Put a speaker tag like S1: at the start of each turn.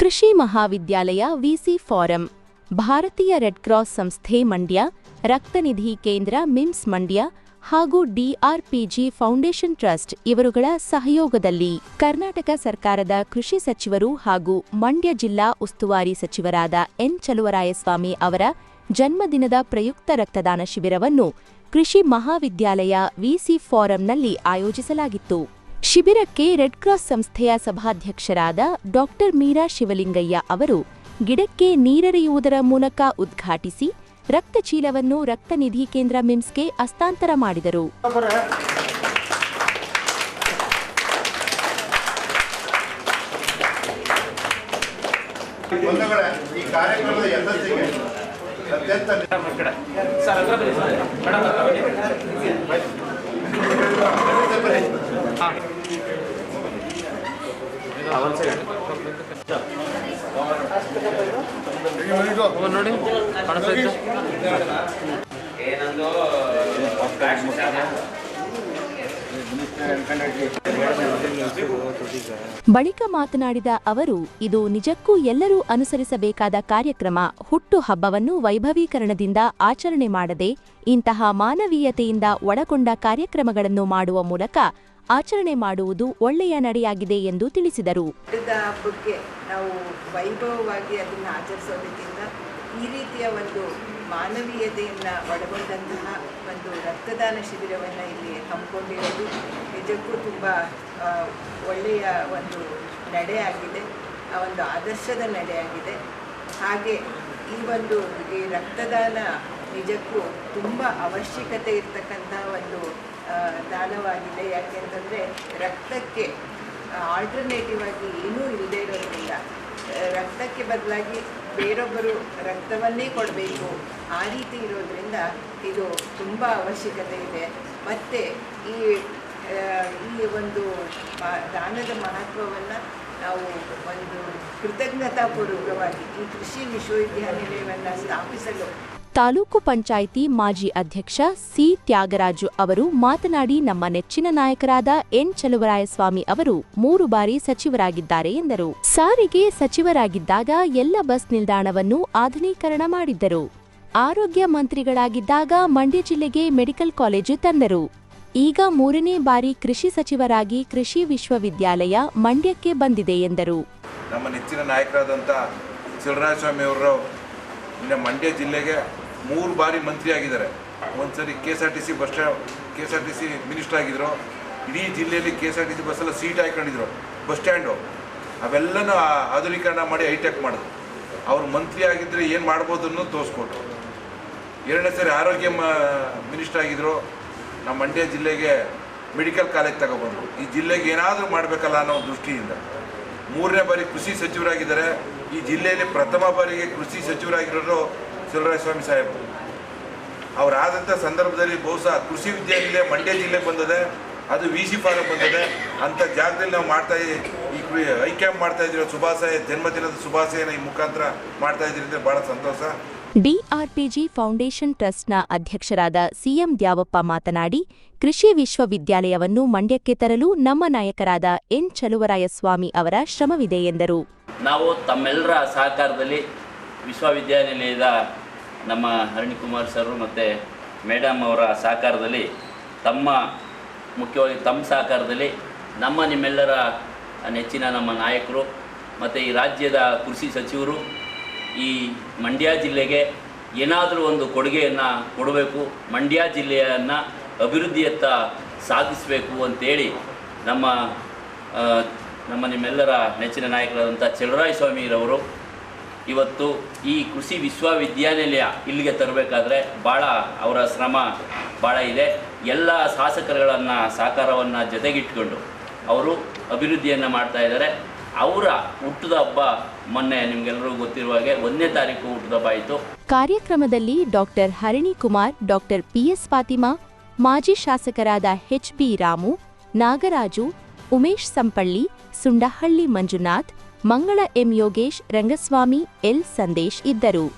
S1: ಕೃಷಿ ಮಹಾವಿದ್ಯಾಲಯ VC farm, ಭಾರತೀಯ ರೆಡ್ ಕ್ರಾಸ್ ಸಂಸ್ಥೆ ಮಂಡ್ಯ ರಕ್ತನಿಧಿ ಕೇಂದ್ರ ಮಿಮ್ಸ್ ಮಂಡ್ಯ ಹಾಗೂ ಡಿಆರ್ಪಿಜಿ ಫೌಂಡೇಶನ್ ಟ್ರಸ್ಟ್ ಇವರುಗಳ ಸಹಯೋಗದಲ್ಲಿ ಕರ್ನಾಟಕ ಸರ್ಕಾರದ ಕೃಷಿ ಸಚಿವರು ಹಾಗೂ ಮಂಡ್ಯ ಜಿಲ್ಲಾ ಉಸ್ತುವಾರಿ ಸಚಿವರಾದ ಎನ್ ಚಲುವರಾಯಸ್ವಾಮಿ ಅವರ ಜನ್ಮದಿನದ ಪ್ರಯುಕ್ತ ರಕ್ತದಾನ ಶಿಬಿರವನ್ನು ಕೃಷಿ ಮಹಾವಿದ್ಯಾಲಯ ವಿಸಿ ಫಾರಂನಲ್ಲಿ ಆಯೋಜಿಸಲಾಗಿತ್ತು. ಶಿಬಿರಕ್ಕೆ ರೆಡ್ ಕ್ರಾಸ್ ಸಂಸ್ಥೆಯ ಸಭಾಧ್ಯಕ್ಷರಾದ ಡಾಕ್ಟರ್ ಮೀರಾ ಶಿವಲಿಂಗಯ್ಯ ಅವರು ಗಿಡಕ್ಕೆ ನೀರರಿಯುವುದರ ಮೂಲಕ ಉದ್ಘಾಟಿಸಿ ರಕ್ತಚೀಲವನ್ನು ರಕ್ತನಿಧಿ ಕೇಂದ್ರ ಮಿಮ್ಸ್ಗೆ ಹಸ್ತಾಂತರ ಮಾಡಿದರು.
S2: ಬಂಧುಗಳೇ ಈ
S3: ನೋಡಿ ಕಾಣಿಸ್ತೈತೆ
S1: ಬಳಿಕ ಮಾತನಾಡಿದ ಅವರು, ಇದು ನಿಜಕ್ಕೂ ಎಲ್ಲರೂ ಅನುಸರಿಸಬೇಕಾದ ಕಾರ್ಯಕ್ರಮ. ಹುಟ್ಟು ಹಬ್ಬವನ್ನು ವೈಭವೀಕರಣದಿಂದ ಆಚರಣೆ ಮಾಡದೆ, ಇಂತಹ ಮಾನವೀಯತೆಯಿಂದ ಒಳಗೊಂಡ ಕಾರ್ಯಕ್ರಮಗಳನ್ನು ಮಾಡುವ ಮೂಲಕ ಆಚರಣೆ ಮಾಡುವುದು ಒಳ್ಳೆಯ ನಡೆಯಾಗಿದೆ ಎಂದು ತಿಳಿಸಿದರು.
S4: ಹಬ್ಬಕ್ಕೆ ನಾವು ವೈಭವವಾಗಿ ಅದನ್ನು ಆಚರಿಸೋದಕ್ಕಿಂತ ಈ ರೀತಿಯ ಒಂದು ಮಾನವೀಯತೆಯನ್ನು ಒಳಗೊಂಡಂತಹ ಒಂದು ರಕ್ತದಾನ ಶಿಬಿರವನ್ನು ಇಲ್ಲಿ ಹಮ್ಮಿಕೊಂಡಿರೋದು. ನಿಜಕ್ಕೂ ತುಂಬ ಒಳ್ಳೆಯ ಒಂದು ನಡೆಯಾಗಿದೆ. ಆ ಒಂದು ಆದರ್ಶದ ನಡೆಯಾಗಿದೆ. ಹಾಗೆ ಈ ಒಂದು, ಈ ರಕ್ತದಾನ ನಿಜಕ್ಕೂ ತುಂಬ ಅವಶ್ಯಕತೆ ಇರ್ತಕ್ಕಂಥ ಒಂದು ದಾನವಾಗಿದೆ. ಯಾಕೆಂತಂದರೆ ರಕ್ತಕ್ಕೆ ಆಲ್ಟರ್ನೇಟಿವ್ ಆಗಿ ಏನೂ ಇಲ್ಲದೆ ಇರೋದ್ರಿಂದ ರಕ್ತಕ್ಕೆ ಬದಲಾಗಿ ಬೇರೊಬ್ಬರು ರಕ್ತವನ್ನೇ ಕೊಡಬೇಕು. ಆ ರೀತಿ ಇರೋದ್ರಿಂದ ಇದು ತುಂಬ ಅವಶ್ಯಕತೆ ಇದೆ. ಮತ್ತು ಈ ಇಲ್ಲಿ ಒಂದು ದಾನದ ಮಹತ್ವವನ್ನು ನಾವು ಒಂದು ಕೃತಜ್ಞತಾಪೂರ್ವಕವಾಗಿ ಈ ಕೃಷಿ ವಿಶ್ವವಿದ್ಯಾನಿಲಯವನ್ನು ಸ್ಥಾಪಿಸಲು
S1: ತಾಲೂಕು ಪಂಚಾಯಿತಿ ಮಾಜಿ ಅಧ್ಯಕ್ಷ ಸಿ ತ್ಯಾಗರಾಜು ಅವರು ಮಾತನಾಡಿ ನಮ್ಮ ನೆಚ್ಚಿನ ನಾಯಕರಾದ ಎನ್ ಚಲುವರಾಯಸ್ವಾಮಿ ಅವರು ಮೂರು ಬಾರಿ ಸಚಿವರಾಗಿದ್ದಾರೆ ಎಂದರು. ಸಾರಿಗೆ ಸಚಿವರಾಗಿದ್ದಾಗ ಎಲ್ಲ ಬಸ್ ನಿಲ್ದಾಣವನ್ನು ಆಧುನೀಕರಣ ಮಾಡಿದ್ದರು. ಆರೋಗ್ಯ ಮಂತ್ರಿಗಳಾಗಿದ್ದಾಗ ಮಂಡ್ಯ ಜಿಲ್ಲೆಗೆ ಮೆಡಿಕಲ್ ಕಾಲೇಜು ತಂದರು. ಈಗ ಮೂರನೇ ಬಾರಿ ಕೃಷಿ ಸಚಿವರಾಗಿ ಕೃಷಿ ವಿಶ್ವವಿದ್ಯಾಲಯ ಮಂಡ್ಯಕ್ಕೆ ಬಂದಿದೆ ಎಂದರು.
S2: ನಮ್ಮ ನೆಚ್ಚಿನ ನಾಯಕರಾದಂಥ ಸ್ವಾಮಿ ಅವರು ಮಂಡ್ಯ ಜಿಲ್ಲೆಗೆ ಮೂರು ಬಾರಿ ಮಂತ್ರಿ ಆಗಿದ್ದಾರೆ. ಒಂದ್ಸರಿ K S R T C bus stand K S R T C minister ಆಗಿದ್ರು. ಇಡೀ ಜಿಲ್ಲೆಯಲ್ಲಿ K S R T C ಬಸ್ಸೆಲ್ಲ seat ಹಾಕೊಂಡಿದ್ರು ಬಸ್ ಸ್ಟ್ಯಾಂಡು. ಅವೆಲ್ಲನೂ ಆಧುನೀಕರಣ ಮಾಡಿ ಹೈಟೆಕ್ ಮಾಡಿದ್ರು. ಅವ್ರು ಮಂತ್ರಿ ಆಗಿದ್ದರೆ ಏನು ಮಾಡ್ಬೋದು ಅನ್ನೋದು ತೋರಿಸ್ಕೊಟ್ರು. ಎರಡನೇ ಸರಿ ಆರೋಗ್ಯ ಮಿನಿಸ್ಟರ್ ಆಗಿದ್ದರು ನಮ್ಮ ಮಂಡ್ಯ ಜಿಲ್ಲೆಗೆ ಮೆಡಿಕಲ್ ಕಾಲೇಜ್ ತಗೊಬಂದರು. ಈ ಜಿಲ್ಲೆಗೆ ಏನಾದರೂ ಮಾಡಬೇಕಲ್ಲ ಅನ್ನೋ ದೃಷ್ಟಿಯಿಂದ. ಮೂರನೇ ಬಾರಿ ಕೃಷಿ ಸಚಿವರಾಗಿದ್ದಾರೆ. ಈ ಜಿಲ್ಲೆಯಲ್ಲಿ ಪ್ರಥಮ ಬಾರಿಗೆ ಕೃಷಿ ಸಚಿವರಾಗಿರೋರು ಸ್ವಾಮಿ ಸಾಹೇಬರು ಅವರಾದಂಥ ಸಂದರ್ಭದಲ್ಲಿ ಬಹುಶಃ ಕೃಷಿ ವಿದ್ಯಾನಿಲಯ ಮಂಡ್ಯ ಜಿಲ್ಲೆಗೆ ಬಂದದೆ ಅದು ವಿ ಸಿ ಫಾರಂ ಬಂದಿದೆ ಅಂಥ ಜಾಗದಲ್ಲಿ ನಾವು ಮಾಡ್ತಾ ಈ ಐ ಕ್ಯಾಂಪ್ ಮಾಡ್ತಾ ಇದ್ದೀವಿ ಶುಭಾಶಯ ಜನ್ಮದಿನದ ಶುಭಾಶಯನ ಈ ಮುಖಾಂತರ ಮಾಡ್ತಾ ಇದ್ದೀರಿ ಅಂದರೆ ಭಾಳ ಸಂತೋಷ.
S1: ಡಿಆರ್ಪಿಜಿ ಫೌಂಡೇಶನ್ ಟ್ರಸ್ಟ್ನ ಅಧ್ಯಕ್ಷರಾದ ಸಿಎಂ ದ್ಯಾವಪ್ಪ ಮಾತನಾಡಿ ಕೃಷಿ ವಿಶ್ವವಿದ್ಯಾಲಯವನ್ನು ಮಂಡ್ಯಕ್ಕೆ ತರಲು ನಮ್ಮ ನಾಯಕರಾದ ಎನ್ ಚಲುವರಾಯಸ್ವಾಮಿ ಅವರ ಶ್ರಮವಿದೆ ಎಂದರು.
S5: ನಾವು ತಮ್ಮೆಲ್ಲರ ಸಹಕಾರದಲ್ಲಿ ವಿಶ್ವವಿದ್ಯಾನಿಲಯದ ನಮ್ಮ ಹರಣಿಕುಮಾರ್ ಸರ್ ಮತ್ತು ಮೇಡಮ್ ಅವರ ಸಹಕಾರದಲ್ಲಿ, ತಮ್ಮ, ಮುಖ್ಯವಾಗಿ ತಮ್ಮ ಸಹಕಾರದಲ್ಲಿ ನಮ್ಮ ನಿಮ್ಮೆಲ್ಲರ ನೆಚ್ಚಿನ ನಮ್ಮ ನಾಯಕರು ಮತ್ತು ಈ ರಾಜ್ಯದ ಕೃಷಿ ಸಚಿವರು ಈ ಮಂಡ್ಯ ಜಿಲ್ಲೆಗೆ ಏನಾದರೂ ಒಂದು ಕೊಡುಗೆಯನ್ನು ಕೊಡಬೇಕು, ಮಂಡ್ಯ ಜಿಲ್ಲೆಯನ್ನು ಅಭಿವೃದ್ಧಿಯತ್ತ ಸಾಧಿಸಬೇಕು ಅಂತೇಳಿ ನಮ್ಮ ನಮ್ಮ ನಿಮ್ಮೆಲ್ಲರ ನೆಚ್ಚಿನ ನಾಯಕರಾದಂಥ ಚಲರಾಯ ಸ್ವಾಮಿರವರು ಇವತ್ತು ಈ ಕೃಷಿ ವಿಶ್ವವಿದ್ಯಾನಿಲಯ ಇಲ್ಲಿಗೆ ತರಬೇಕಾದ್ರೆ ಭಾಳ ಅವರ ಶ್ರಮ ಭಾಳ ಇದೆ. ಎಲ್ಲ ಶಾಸಕರುಗಳನ್ನು ಸಹಕಾರವನ್ನು ಜೊತೆಗಿಟ್ಕೊಂಡು ಅವರು ಅಭಿವೃದ್ಧಿಯನ್ನು ಮಾಡ್ತಾ ಇದ್ದಾರೆ. ಅವರ ಹುಟ್ಟದ ಹಬ್ಬ ಮೊನ್ನೆ ನಿಮ್ಗೆಲ್ಲರೂ ಗೊತ್ತಿರುವ ಹಾಗೆ ಒಂದನೇ ತಾರೀಕು ಹುಟ್ಟದ ಹಬ್ಬ ಆಯಿತು.
S1: ಕಾರ್ಯಕ್ರಮದಲ್ಲಿ doctor Harini Kumar, doctor PS Fatima, ಮಾಜಿ ಶಾಸಕರಾದ HB Ramu, Nagaraju, Umesh Sampalli, Sundahalli Manjunath Mangala M Yogesh Rangaswamy L Sandesh ಇದ್ದರು.